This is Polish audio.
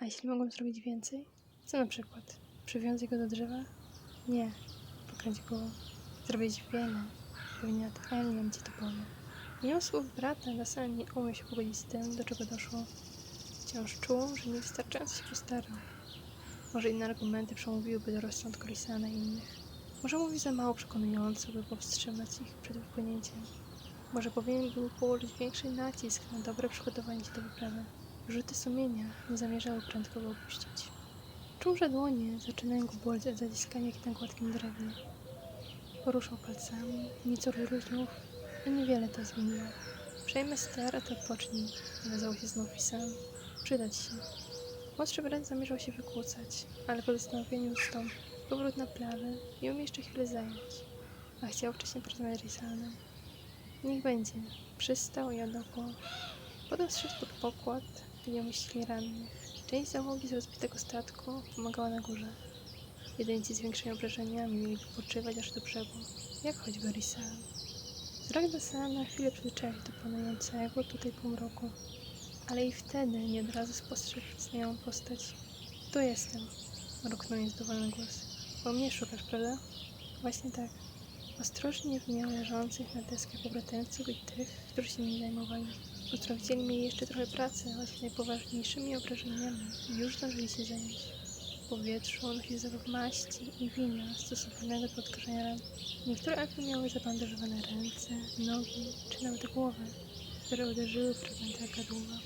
A jeśli mogłem zrobić więcej? Co na przykład? Przywiązać go do drzewa? Nie. Pokręć głową. Zrobić wiele. Pewnie nawet Elian ci to powie. Mimo słów brata, Dasan nie umiał się pogodzić z tym, do czego doszło. Wciąż czuł, że niewystarczająco się postarał. Może inne argumenty przemówiłyby do rozsądku Risana i innych. Może mówi za mało przekonująco, by powstrzymać ich przed wypłynięciem. Może powinien był położyć większy nacisk na dobre przygotowanie się do wyprawy. Rzuty sumienia nie zamierzały prędko opuścić. Czuł, że dłonie zaczynają go boleć od zaciskania jak na gładkim drewnie. Poruszał palcami, nieco rozluźnił i niewiele to zmieniło. Przejmę ster, a ty odpocznij, nawiązał się znów Risan. Przydać się. Młodszy brat zamierzał się wykłócać, ale po zastanowieniu ustąpił. Powrót na plawę i umie jeszcze chwilę zająć. A chciał wcześniej porozmawiać z Risanem. Niech będzie. Przystał i odokło. Potem zszedł pod pokład, umieścili rannych. Część załogi z rozbitego statku pomagała na górze. Jedyńcy z większymi obrażeniami mieli wypoczywać aż do brzegu, jak choćby Risan. Wzrok Dasana na chwilę przyzwyczaił do panującego tutaj półmroku, ale i wtedy nie od razu spostrzegł istnieją postać. Tu jestem, mruknął niezadowolony głos. Bo mnie szukasz, prawda? Właśnie tak. Ostrożnie wymiał leżących na deskach pobratymców i tych, którzy się nimi zajmowali. Uzdrowicieli mieli jeszcze trochę pracy, choć najpoważniejszymi obrażeniami już zdążyli się zająć. W powietrzu unosił zapach maści i wina stosowanego do odkażania ran. Niektóre elfy miały zabandażowane ręce, nogi czy nawet głowy, które uderzyły fragmenty kadłuba.